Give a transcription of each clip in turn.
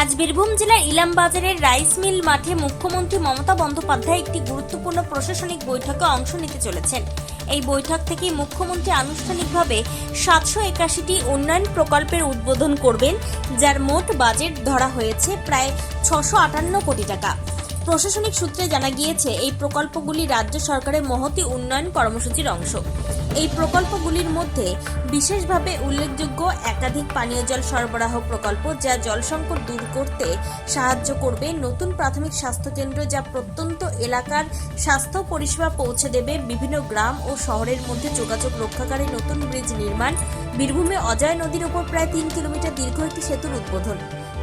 আজ বীরভূম জেলার ইলাম বাজারের রাইস মিল মাঠে মুখ্যমন্ত্রী মমতা বন্দ্যোপাধ্যায় একটি গুরুত্বপূর্ণ প্রশাসনিক বৈঠকে অংশ নিতে চলেছেন। এই বৈঠক থেকে মুখ্যমন্ত্রী আনুষ্ঠানিকভাবে সাতশো একাশিটি উন্নয়ন প্রকল্পের উদ্বোধন করবেন, যার মোট বাজেট ধরা হয়েছে প্রায় ছশো আটান্ন কোটি টাকা। প্রশাসনিক সূত্রে জানা গিয়েছে, এই প্রকল্পগুলি রাজ্য সরকারের মহতি উন্নয়ন কর্মসূচির অংশ। এই প্রকল্পগুলির মধ্যে বিশেষভাবে উল্লেখযোগ্য একাধিক পানীয় জল সরবরাহ প্রকল্প যা জল সংকট দূর করতে সাহায্য করবে, নতুন প্রাথমিক স্বাস্থ্যকেন্দ্র যা প্রত্যন্ত এলাকার স্বাস্থ্য পরিষেবা পৌঁছে দেবে, বিভিন্ন গ্রাম ও শহরের মধ্যে যোগাযোগ রক্ষাকারী নতুন ব্রিজ নির্মাণ, বীরভূমে অজয় নদীর উপর প্রায় তিন কিলোমিটার দীর্ঘ একটি সেতুর উদ্বোধন।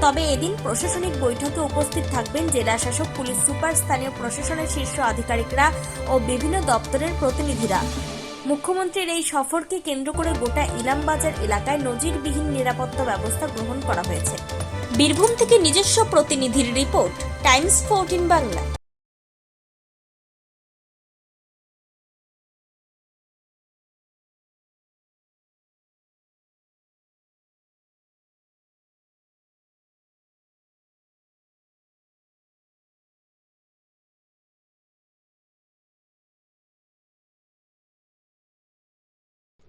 তবে এদিন প্রশাসনিক বৈঠকে উপস্থিত থাকবেন জেলা শাসক, পুলিশ সুপার, স্থানীয় প্রশাসনের শীর্ষ আধিকারিকরা ও বিভিন্ন দপ্তরের প্রতিনিধিরা। মুখ্যমন্ত্রীর এই সফরকে কেন্দ্র করে গোটা ইলামবাজার এলাকায় নজিরবিহীন নিরাপত্তা ব্যবস্থা গ্রহণ করা হয়েছে। বীরভূম থেকে নিজস্ব প্রতিনিধির রিপোর্ট, টাইমস ফোর্টিন বাংলা।